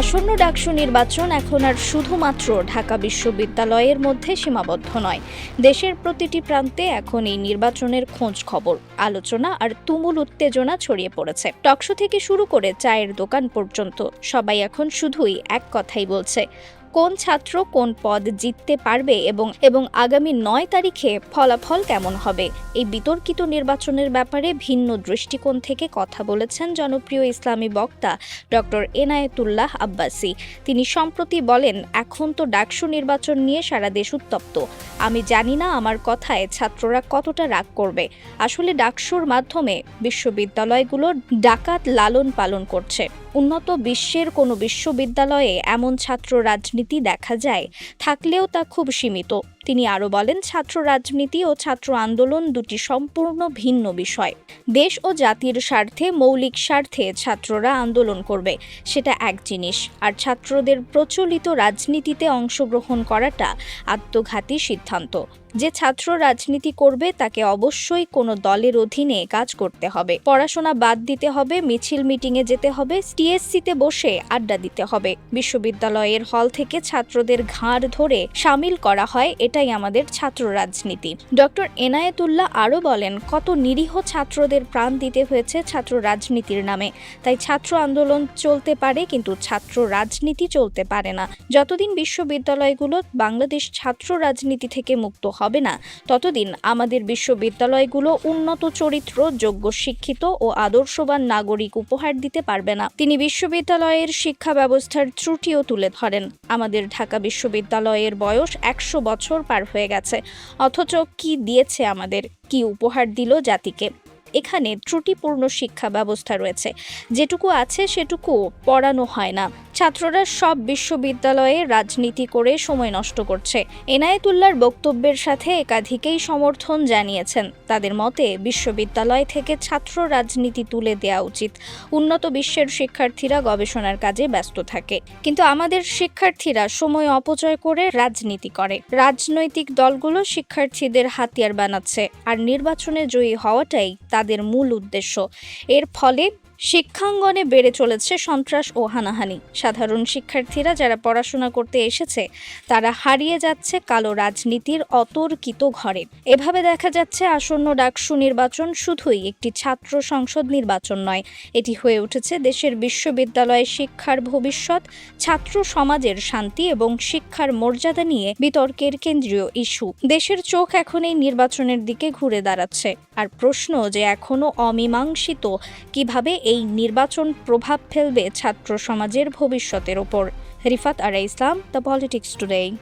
আসন্ন ডাকসু নির্বাচন এখন আর শুধুমাত্র ঢাকা বিশ্ববিদ্যালয়ের মধ্যে সীমাবদ্ধ নয়। দেশের প্রতিটি প্রান্তে এখন এই নির্বাচনের খোঁজ খবর, আলোচনা আর তুমুল উত্তেজনা ছড়িয়ে পড়েছে। টকশো থেকে শুরু করে চায়ের দোকান পর্যন্ত সবাই এখন শুধুই এক কথাই বলছে কোন ছাত্র কোন পদ জিততে পারবে এবং এবং আগামী নয় তারিখে ফলাফল কেমন হবে? এই বিতর্কিত নির্বাচনের ব্যাপারে ভিন্ন দৃষ্টিকোণ থেকে কথা বলেছেন জনপ্রিয় ইসলামী বক্তা ডক্টর এনায়েতুল্লাহ আব্বাসি। তিনি সম্প্রতি বলেন, এখন তো ডাকসু নির্বাচন নিয়ে সারা দেশ উত্তপ্ত। আমি জানি না আমার কথায় ছাত্ররা কতটা রাগ করবে। আসলে ডাকসুর মাধ্যমে বিশ্ববিদ্যালয়গুলো ডাকাত লালন পালন করছে। উন্নত বিশ্বের কোনো বিশ্ববিদ্যালয়ে এমন ছাত্র রাজনীতি দেখা যায় থাকলেও তা খুব সীমিত। তিনি আরও বলেন, ছাত্র রাজনীতি ও ছাত্র আন্দোলন দুটি সম্পূর্ণ ভিন্ন বিষয়। দেশ ও জাতির স্বার্থে মৌলিক স্বার্থে ছাত্ররা আন্দোলন করবে, সেটা এক জিনিস। আর ছাত্রদের প্রচলিত রাজনীতিতে অংশগ্রহণ করাটা আত্মঘাতী সিদ্ধান্ত। যে ছাত্র রাজনীতি করবে, তাকে অবশ্যই কোনো দলের অধীনে কাজ করতে হবে। পড়াশোনা বাদ দিতে হবে, মিছিল মিটিংয়ে যেতে হবে, টিএসসিতে বসে আড্ডা দিতে হবে। বিশ্ববিদ্যালয়ের হল থেকে ছাত্রদের ঘাড় ধরে সামিল করা হয় এটাই আমাদের ছাত্র রাজনীতি। ডক্টর এনায়েতুল্লাহ আরও বলেন, কত নিরীহ ছাত্রদের প্রাণ দিতে হয়েছে ছাত্র রাজনীতির নামে। তাই ছাত্র আন্দোলন চলতে পারে, কিন্তু ছাত্র রাজনীতি চলতে পারে না। যতদিন বিশ্ববিদ্যালয়গুলো বাংলাদেশ ছাত্র রাজনীতি থেকে মুক্ত হবে না, ততদিন আমাদের বিশ্ববিদ্যালয়গুলো উন্নত চরিত্র, যোগ্য শিক্ষিত ও আদর্শবান নাগরিক উপহার দিতে পারবে না। তিনি বিশ্ববিদ্যালয়ের শিক্ষা ব্যবস্থার ত্রুটিও তুলে ধরেন। আমাদের ঢাকা বিশ্ববিদ্যালয়ের বয়স একশো বছর পার হয়ে গেছে। অথচ কি দিয়েছে আমাদের? কি উপহার দিল জাতিকে? এখানে ত্রুটিপূর্ণ শিক্ষা ব্যবস্থা রয়েছে। যেটুকু আছে সেটুকু পড়ানো হয় না। ছাত্ররা সব বিশ্ববিদ্যালয়ে রাজনীতি করে সময় নষ্ট করছে। এনায়েতুল্লাহর বক্তব্যের সাথে একাধিকেই সমর্থন জানিয়েছেন। তাদের মতে, বিশ্ববিদ্যালয় থেকে ছাত্র রাজনীতি তুলে দেওয়া উচিত। উন্নত বিশ্বের শিক্ষার্থীরা গবেষণার কাজে ব্যস্ত থাকে। কিন্তু আমাদের শিক্ষার্থীরা সময় অপচয় করে রাজনীতি করে। রাজনৈতিক দলগুলো শিক্ষার্থীদের হাতিয়ার বানাচ্ছে। আর নির্বাচনে জয়ী হওয়াটাই তাদের মূল উদ্দেশ্য। এর ফলে শিক্ষাঙ্গনে বেড়ে চলেছে সন্ত্রাস ও হানাহানি। সাধারণ শিক্ষার্থীরা যারা পড়াশোনা করতে এসেছে, তারা হারিয়ে যাচ্ছে কালো রাজনীতির অতর্কিত ঘরে। এভাবে দেখা যাচ্ছে আসন্ন ডাকসু নির্বাচন শুধুই একটি ছাত্র সংসদ নির্বাচন নয়, এটি হয়ে উঠেছে দেশের বিশ্ববিদ্যালয়ে শিক্ষার ভবিষ্যৎ, ছাত্র সমাজের শান্তি এবং শিক্ষার মর্যাদা নিয়ে বিতর্কের কেন্দ্রীয় ইস্যু। দেশের চোখ এখন এই নির্বাচনের দিকে ঘুরে দাঁড়াচ্ছে। আর প্রশ্ন যে এখনও অমীমাংসিত কীভাবে এই নির্বাচন প্রভাব ফেলবে ছাত্র সমাজের ভবিষ্যতের ওপর। Rifat Ara Islam the politics today.